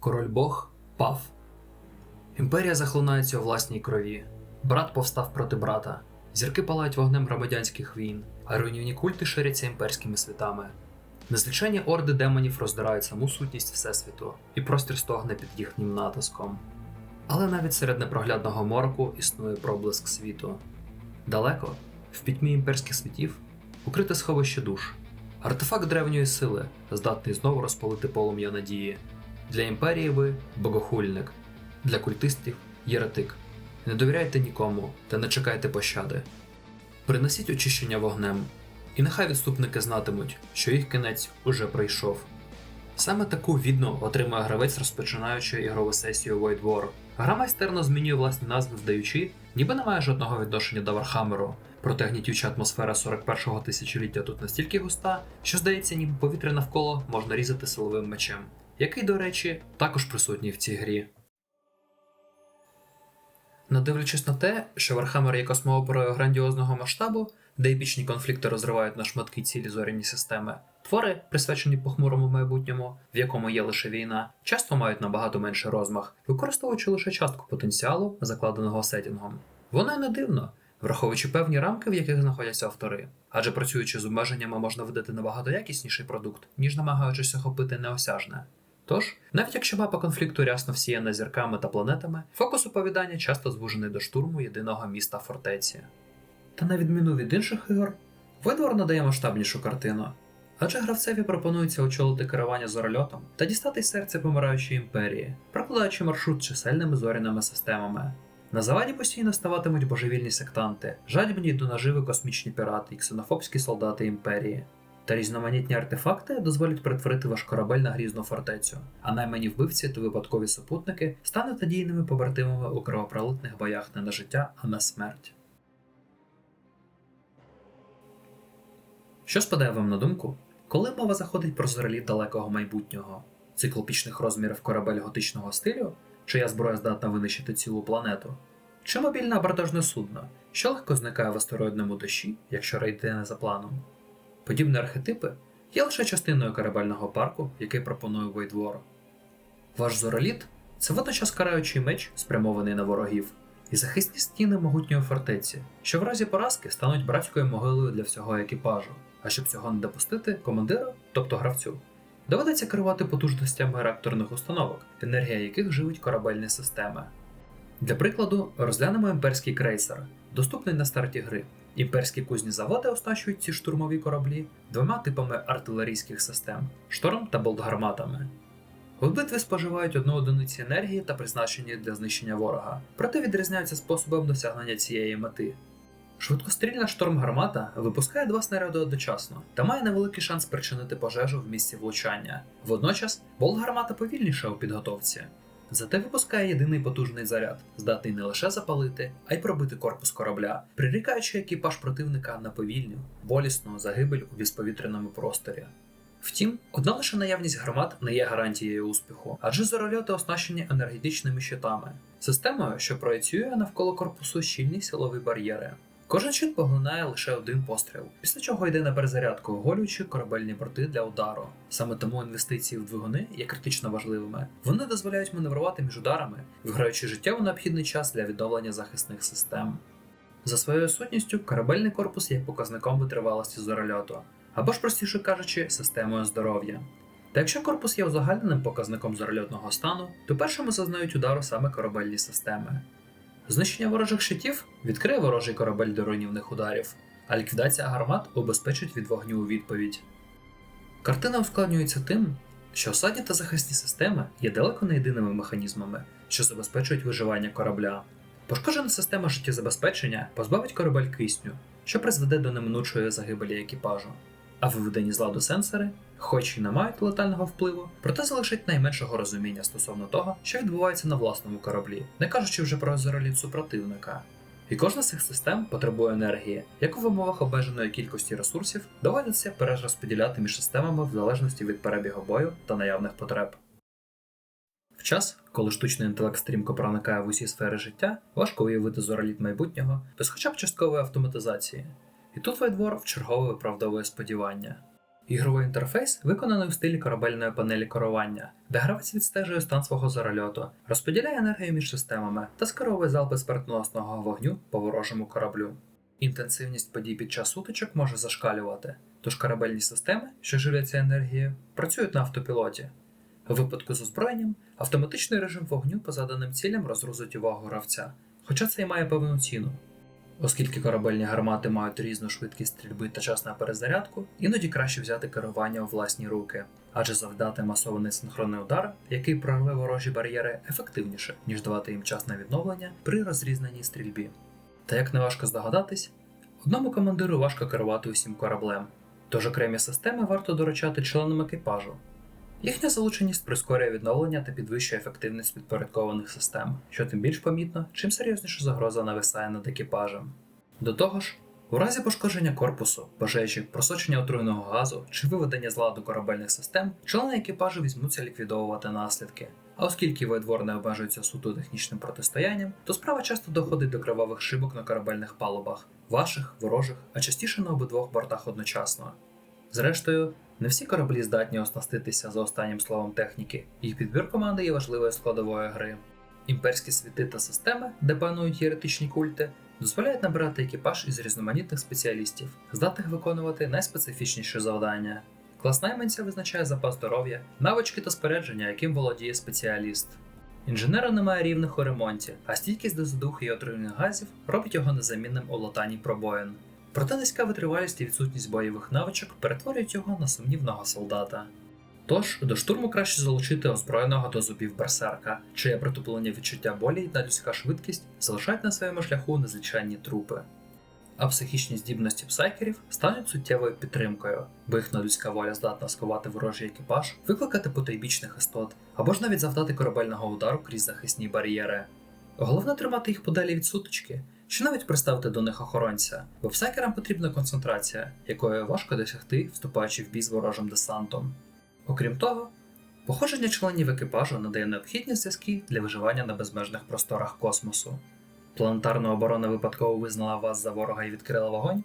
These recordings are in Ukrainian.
Король Бог пав. Імперія захлинається у власній крові. Брат повстав проти брата. Зірки палають вогнем громадянських війн, а руйнівні культи ширяться імперськими світами. Незлічені орди демонів роздирають саму сутність Всесвіту, і простір стогне під їхнім натиском. Але навіть серед непроглядного мороку існує проблиск світу. Далеко, в пітьмі імперських світів, укрите сховище душ, артефакт древньої сили, здатний знову розпалити полум'я надії. Для імперії ви богохульник, для культистів єретик. Не довіряйте нікому та не чекайте пощади. Принесіть очищення вогнем, і нехай відступники знатимуть, що їх кінець уже прийшов. Саме таку відну отримує гравець, розпочинаючи ігрову сесію Void War. Гра майстерно змінює власні назви, вдаючи, ніби не має жодного відношення до Вархаммеру. Проте гнітюча атмосфера 41-го тисячоліття тут настільки густа, що здається, ніби повітря навколо можна різати силовим мечем, який, до речі, також присутній в цій грі. Не дивлячись на те, що Warhammer є космооперою грандіозного масштабу, де епічні конфлікти розривають на шматки цілі зоряні системи, твори, присвячені похмурому майбутньому, в якому є лише війна, часто мають набагато менший розмах, використовуючи лише частку потенціалу, закладеного сетінгом. Воно й не дивно, враховуючи певні рамки, в яких знаходяться автори. Адже працюючи з обмеженнями, можна видати набагато якісніший продукт, ніж намагаючись охопити неосяжне. Тож, навіть якщо мапа конфлікту рясно всіяна зірками та планетами, фокус оповідання часто звужений до штурму єдиного міста фортеці. Та на відміну від інших ігор, Видвор надає масштабнішу картину, адже гравцеві пропонується очолити керування зорольотом та дістати серце помираючої імперії, прокладаючи маршрут чисельними зоряними системами. На заваді постійно ставатимуть божевільні сектанти, жадібні до наживи космічні пірати і ксенофобські солдати імперії. Та різноманітні артефакти дозволять перетворити ваш корабель на грізну фортецю, а наймані вбивці та випадкові супутники стануть надійними побратимами у кровопролитних боях не на життя, а на смерть. Що спадає вам на думку, коли мова заходить про зореліт далекого майбутнього, циклопічних розмірів корабель готичного стилю, чия зброя здатна винищити цілу планету, чи мобільне абордажне судно, що легко зникає в астероїдному дощі, якщо рейд не за планом? Подібні архетипи є лише частиною корабельного парку, який пропонує Вейдвор. Ваш зороліт це водночас караючий меч, спрямований на ворогів, і захисні стіни могутньої фортеці, що в разі поразки стануть братською могилою для всього екіпажу. А щоб цього не допустити, командиру, тобто гравцю, доведеться керувати потужностями реакторних установок, енергія яких живить корабельні системи. Для прикладу, розглянемо імперський крейсер, доступний на старті гри. Імперські кузні заводи оснащують ці штурмові кораблі двома типами артилерійських систем шторм та болтгарматами. У споживають одну одиниці енергії та призначені для знищення ворога, проте відрізняються способом досягнення цієї мети. Швидкострільна штормгармата випускає два снаряди одночасно та має невеликий шанс причинити пожежу в місці влучання. Водночас болтгармата повільніша у підготовці, зате випускає єдиний потужний заряд, здатний не лише запалити, а й пробити корпус корабля, прирікаючи екіпаж противника на повільню, болісну загибель у вісповітряному просторі. Втім, одна лише наявність гармат не є гарантією успіху, адже зорольоти оснащені енергетичними щитами, системою, що проєцює навколо корпусу щільні силові бар'єри. Кожен щит поглинає лише один постріл, після чого йде на перезарядку, оголюючи корабельні борти для удару. Саме тому інвестиції в двигуни є критично важливими. Вони дозволяють маневрувати між ударами, виграючи життєво необхідний час для відновлення захисних систем. За своєю сутністю, корабельний корпус є показником витривалості зорольоту, або ж простіше кажучи, системою здоров'я. Та якщо корпус є узагальненим показником зорольотного стану, то першими зазнають удару саме корабельні системи. Знищення ворожих щитів відкриє ворожий корабель до руйнівних ударів, а ліквідація гармат убезпечить від вогню у відповідь. Картина ускладнюється тим, що осадні та захисні системи є далеко не єдиними механізмами, що забезпечують виживання корабля. Пошкоджена система життєзабезпечення позбавить корабель кисню, що призведе до неминучої загибелі екіпажу. А виведені з ладу сенсори, хоч і не мають летального впливу, проте залишать найменшого розуміння стосовно того, що відбувається на власному кораблі, не кажучи вже про зороліт супротивника. І кожна з цих систем потребує енергії, яку в умовах обмеженої кількості ресурсів доводиться перерозподіляти між системами в залежності від перебігу бою та наявних потреб. В час, коли штучний інтелект стрімко проникає в усі сфери життя, важко уявити зороліт майбутнього без хоча б часткової автоматизації. І тут Вайдвор вчергове виправдовує сподівання. Ігровий інтерфейс виконаний у стилі корабельної панелі керування, де гравець відстежує стан свого зорольоту, розподіляє енергію між системами та скеровує залпи смертоносного вогню по ворожому кораблю. Інтенсивність подій під час сутичок може зашкалювати, тож корабельні системи, що живляться енергією, працюють на автопілоті. У випадку з озброєнням автоматичний режим вогню по заданим цілям розгрузить увагу гравця, хоча це й має певну ціну. Оскільки корабельні гармати мають різну швидкість стрільби та час на перезарядку, іноді краще взяти керування у власні руки, адже завдати масований синхронний удар, який прорве ворожі бар'єри, ефективніше, ніж давати їм час на відновлення при розрізненій стрільбі. Та як не важко здогадатись, одному командиру важко керувати усім кораблем, тож окремі системи варто доручати членам екіпажу. Їхня залученість прискорює відновлення та підвищує ефективність підпорядкованих систем, що тим більш помітно, чим серйозніша загроза нависає над екіпажем. До того ж, у разі пошкодження корпусу, пожежі, просочення отруйного газу чи виведення з ладу корабельних систем, члени екіпажу візьмуться ліквідовувати наслідки. А оскільки воєдвор не обмежується суто технічним протистоянням, то справа часто доходить до кривавих шибок на корабельних палубах, ваших, ворожих, а частіше на обидвох бортах одночасно. Зрештою, не всі кораблі здатні оснаститися за останнім словом техніки, їх підбір команди є важливою складовою гри. Імперські світи та системи, де панують єретичні культи, дозволяють набирати екіпаж із різноманітних спеціалістів, здатних виконувати найспецифічніші завдання. Клас найманця визначає запас здоров'я, навички та спорядження, яким володіє спеціаліст. Інженера немає рівних у ремонті, а стійкість до задухи і отруйних газів робить його незамінним у латанні пробоїн. Проте низька витривалість і відсутність бойових навичок перетворюють його на сумнівного солдата. Тож до штурму краще залучити озброєного до зубів берсерка, чиє притуплення відчуття болі та людська швидкість залишають на своєму шляху незвичайні трупи. А психічні здібності псайкерів стануть суттєвою підтримкою, бо їхня людська воля здатна сковати ворожий екіпаж, викликати потайбічних істот або ж навіть завдати корабельного удару крізь захисні бар'єри. Головне тримати їх подалі від сутички, чи навіть приставити до них охоронця, бо псайкерам потрібна концентрація, якої важко досягти, вступаючи в бій з ворожим десантом. Окрім того, походження членів екіпажу надає необхідні зв'язки для виживання на безмежних просторах космосу. Планетарна оборона випадково визнала вас за ворога і відкрила вогонь?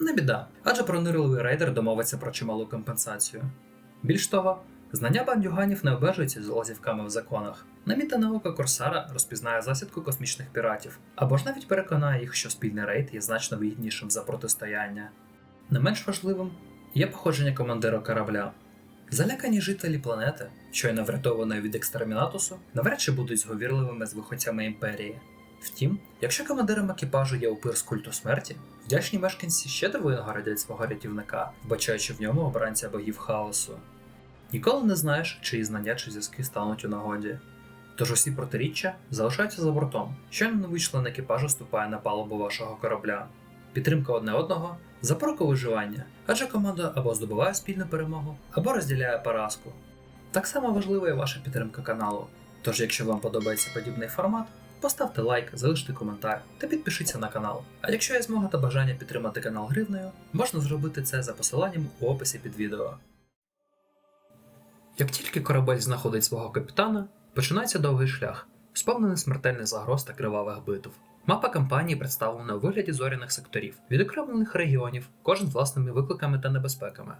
Не біда, адже пронирливий рейдер домовиться про чималу компенсацію. Більш того, знання бандюганів не обмежуються з лазівками в законах. Намітане око Корсара розпізнає засідку космічних піратів, або ж навіть переконає їх, що спільний рейд є значно вигіднішим за протистояння. Не менш важливим є походження командира корабля. Залякані жителі планети, щойно врятованої від екстермінатусу, навряд чи будуть зговірливими з виходцями імперії. Втім, якщо командиром екіпажу є упир з культу смерті, вдячні мешканці щедро винагородять свого рятівника, вбачаючи в ньому обранця богів хаосу. Ніколи не знаєш, чиї знання чи зв'язки стануть у нагоді. Тож усі протиріччя залишаються за бортом, щойно новий член екіпажу ступає на палубу вашого корабля. Підтримка одне одного запорука виживання, адже команда або здобуває спільну перемогу, або розділяє поразку. Так само важлива і ваша підтримка каналу. Тож, якщо вам подобається подібний формат, поставте лайк, залиште коментар та підпишіться на канал. А якщо є змога та бажання підтримати канал гривнею, можна зробити це за посиланням у описі під відео. Як тільки корабель знаходить свого капітана, починається довгий шлях, сповнений смертельних загроз та кривавих битв. Мапа кампанії представлена у вигляді зоряних секторів, відокремлених регіонів, кожен з власними викликами та небезпеками.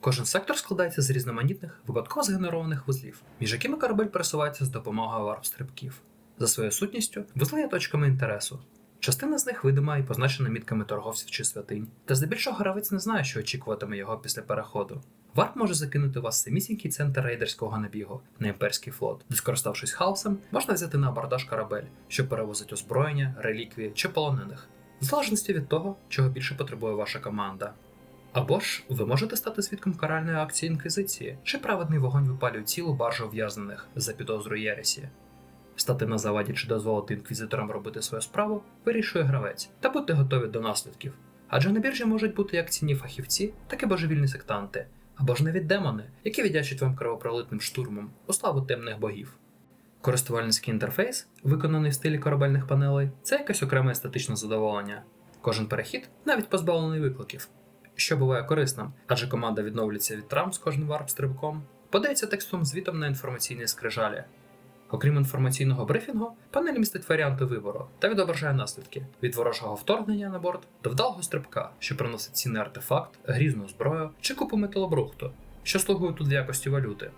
Кожен сектор складається з різноманітних, випадково згенерованих вузлів, між якими корабель пересувається з допомогою варп-стрибків. За своєю сутністю, вузли є точками інтересу. Частина з них видима і позначена мітками торговців чи святинь, та здебільшого гравець не знає, що очікуватиме його після переходу. Варп може закинути вас самісінький центр рейдерського набігу на імперський флот, де, скориставшись хаосом, можна взяти на абордаж корабель, що перевозить озброєння, реліквії чи полонених, в залежності від того, чого більше потребує ваша команда. Або ж ви можете стати свідком каральної акції інквізиції, чи праведний вогонь випалює цілу баржу ув'язнених за підозру Єресі. Стати на заваді чи дозволити інквізиторам робити свою справу вирішує гравець, та будьте готові до наслідків. Адже на біржі можуть бути як цінні фахівці, так і божевільні сектанти, або ж навіть демони, які віддячать вам кровопролитним штурмом у славу темних богів. Користувальницький інтерфейс, виконаний в стилі корабельних панелей, це якесь окреме естетичне задоволення. Кожен перехід навіть позбавлений викликів, що буває корисним, адже команда відновлюється від травм з кожним варп-стрибком, подається текстом звітом на інформаційній скрижалі. Окрім інформаційного брифінгу, панель містить варіанти вибору та відображає наслідки від ворожого вторгнення на борт до вдалого стрибка, що приносить цінний артефакт, грізну зброю чи купу металобрухту, що слугує тут в якості валюти.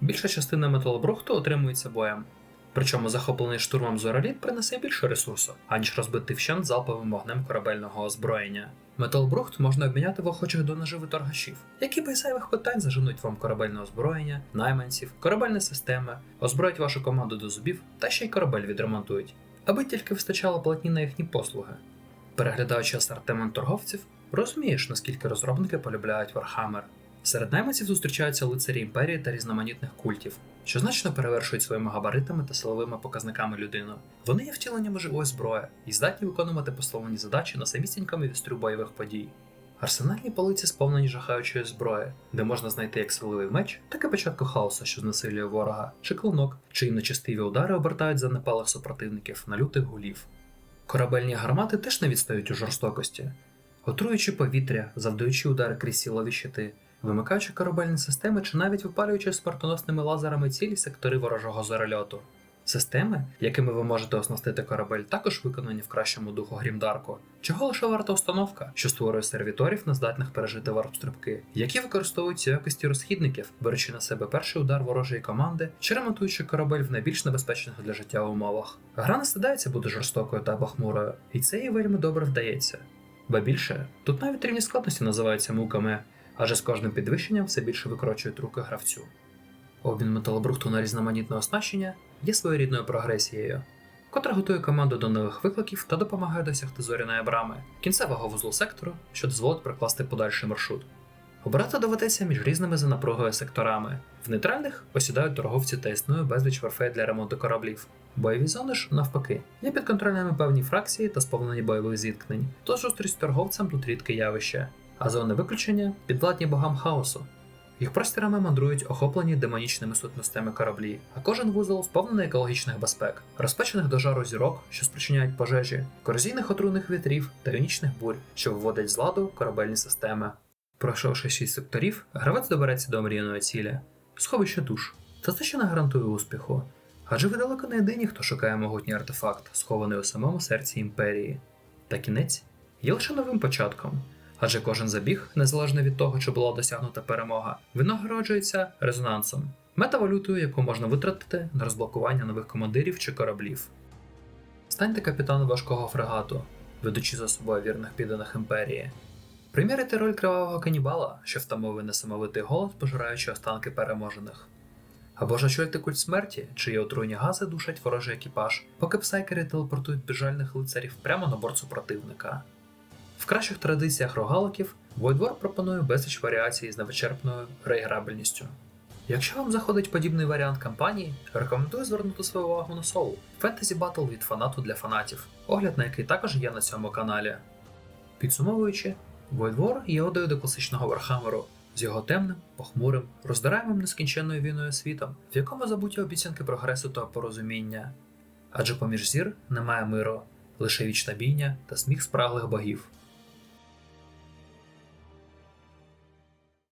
Більша частина металобрухту отримується боєм. Причому захоплений штурмом зороліт принесе більше ресурсу, аніж розбитий вщент залповим вогнем корабельного озброєння. Металбрухт можна обміняти в охочих до наживи торгашів, які без зайвих питань заженуть вам корабельне озброєння, найманців, корабельні системи, озброять вашу команду до зубів та ще й корабель відремонтують, аби тільки вистачало платні на їхні послуги. Переглядаючи асортимент торговців, розумієш, наскільки розробники полюбляють Warhammer. Серед найманців зустрічаються лицарі імперії та різноманітних культів, що значно перевершують своїми габаритами та силовими показниками людину. Вони є втіленнями живої зброї і здатні виконувати пословлені задачі на самісінькому вістрю бойових подій. Арсенальні полиці сповнені жахаючої зброї, де можна знайти як силовий меч, так і початку хаоса, що знесилює ворога, чи клинок, чиї нечистиві удари обертають за непалих супротивників на лютих гулів. Корабельні гармати теж не відстають у жорстокості, отруючи повітря, завдаючи удари крізь сілові щити, вимикаючи корабельні системи чи навіть випалюючи смертоносними лазерами цілі сектори ворожого зорольоту. Системи, якими ви можете оснастити корабель, також виконані в кращому духу Грімдарку, чого лише варта установка, що створює сервіторів, нездатних пережити варп-стрибки, які використовуються в якості розхідників, беручи на себе перший удар ворожої команди чи ремонтуючи корабель в найбільш небезпечних для життя умовах. Гра не стидається бути жорстокою та бахмурою, і це їй вельми добре вдається. Ба більше, тут навіть рівні складності називаються муками, адже з кожним підвищенням все більше викрочують руки гравцю. Обмін металобрухту на різноманітне оснащення є своєрідною прогресією, котра готує команду до нових викликів та допомагає досягти зоряної брами, кінцевого вузлу сектору, що дозволить прокласти подальший маршрут. Обирати доведеться між різними за напругою секторами. В нейтральних посідають торговці та існує безліч варфей для ремонту кораблів. Бойові зони ж, навпаки, є підконтрольними певні фракції та сповнені бойових зіткнень, тож зустріч з торговцем тут рідке явище, а зони виключення підвладні богам хаосу. Їх простірами мандрують охоплені демонічними сутностями кораблі, а кожен вузол сповнений екологічних безпек, розпечених до жару зірок, що спричиняють пожежі, корозійних отруйних вітрів та іонічних бурь, що виводять з ладу корабельні системи. Пройшовши шість секторів, гравець добереться до омріяної цілі сховище душ. Та це ще не гарантує успіху. Адже ви далеко не єдині, хто шукає могутній артефакт, схований у самому серці імперії. Та кінець є лише новим початком. Адже кожен забіг, незалежно від того, чи була досягнута перемога, винагороджується резонансом, метавалютою, яку можна витратити на розблокування нових командирів чи кораблів. Станьте капітаном важкого фрегату, ведучи за собою вірних підданих імперії. Приміряйте роль кривавого канібала, що втамовує несамовитий голод, пожираючи останки переможених. Або ж очольте культ смерті, чиї отруйні гази душать ворожий екіпаж, поки псайкери телепортують безжальних лицарів прямо на борт супротивника. В кращих традиціях рогаликів Voidwar пропонує безліч варіацій з невичерпною реіграбельністю. Якщо вам заходить подібний варіант кампанії, рекомендую звернути свою увагу на Soul – фентезі батл від фанату для фанатів, огляд на який також є на цьому каналі. Підсумовуючи, Void War є одою до класичного Вархамеру з його темним, похмурим, роздираємим нескінченною війною світом, в якому забуті обіцянки прогресу та порозуміння. Адже поміж зір немає миру, лише вічна бійня та сміх спраглих богів.